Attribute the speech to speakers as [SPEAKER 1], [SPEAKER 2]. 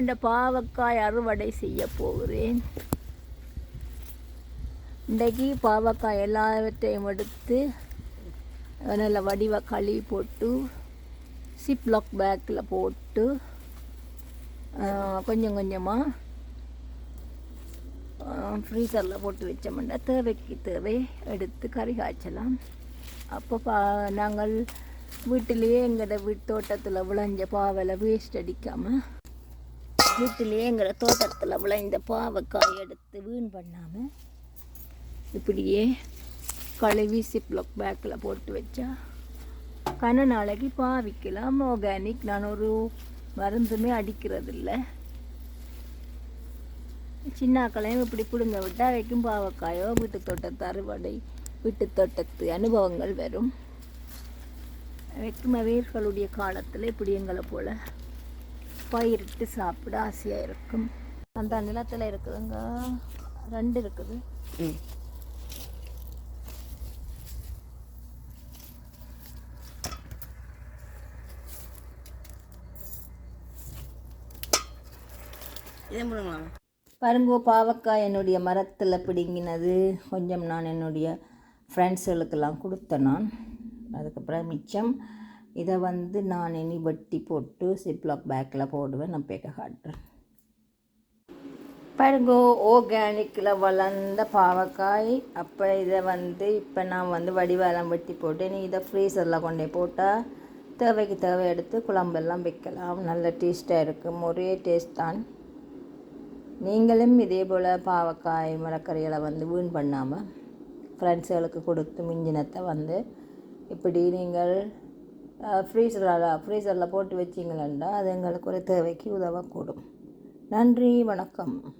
[SPEAKER 1] இந்த பாவக்காய் அறுவடை செய்ய போகிறேன். இன்றைக்கு பாவக்காய் எல்லாவற்றையும் எடுத்து நல்ல வடிவ களி போட்டு சிப்லாக் பேக்கில் போட்டு கொஞ்சம் கொஞ்சமாக ஃப்ரீசரில் போட்டு வச்சோம்னா தேவைக்கு தேவை எடுத்து கறி காய்ச்சலாம். அப்போ பா நாங்கள் வீட்டிலேயே எங்களோட வீட்டு தோட்டத்தில் விளைஞ்ச பாவலை வேஸ்ட் அடிக்காமல் வீட்டிலேயே எங்களோட தோட்டத்தில் விளைந்த பாவக்காய் எடுத்து வீண் பண்ணாமல் இப்படியே கழுவி சிப்ளக் பேக்கில் போட்டு வச்சா கன நாளைக்கு பாவிக்கலாம். ஆர்கானிக் நான் ஒரு மருந்துமே அடிக்கிறதில்ல. சின்னாக்களையும் இப்படி பிடுங்க விட்டால் வைக்கும் பாவக்காயோ வீட்டு தோட்டத்து அறுவடை வீட்டு தோட்டத்து அனுபவங்கள் வரும். வைக்கும் வேர்களுடைய காலத்தில் இப்படி எங்களை போல் பயிரிட்டு சாப்பிட ஆசையாக இருக்கும். அந்த நிலத்தில் இருக்குதுங்க. ரெண்டு இருக்குது. பாருங்கோ பாவக்காய் என்னுடைய மரத்தில் பிடுங்கினது. கொஞ்சம் நான் என்னுடைய ஃப்ரெண்ட்ஸுகளுக்கெல்லாம் கொடுத்தேன் நான். அதுக்கப்புறம் மிச்சம் இதை வந்து நான் இனி வெட்டி போட்டு சிப்லாக் பேக்கில் போடுவேன். நான் பேக்க காட்டுறேன். பாருங்க ஆர்கானிக்கில் வளர்ந்த பாவக்காய். அப்போ இதை வந்து இப்போ நான் வந்து வடிவாலம் வெட்டி போட்டு நீ இதை ஃப்ரீசரில் கொண்டே போட்டால் தேவைக்கு தேவை எடுத்து குழம்பெல்லாம் வைக்கலாம். நல்ல டேஸ்ட்டாக இருக்கும். ஒரே டேஸ்ட் தான். நீங்களும் இதே போல் பாவக்காய் மரக்கறிகளை வந்து வீண் பண்ணாமல் ஃப்ரெண்ட்ஸுகளுக்கு கொடுத்து மிஞ்சினத்தை வந்து இப்படி நீங்கள் ஃப்ரீசரில் ஃப்ரீசரில் போட்டு வச்சிங்களேன்டா அது எங்களுக்கு ஒரு தேவைக்கு உதவக்கூடும். நன்றி வணக்கம்.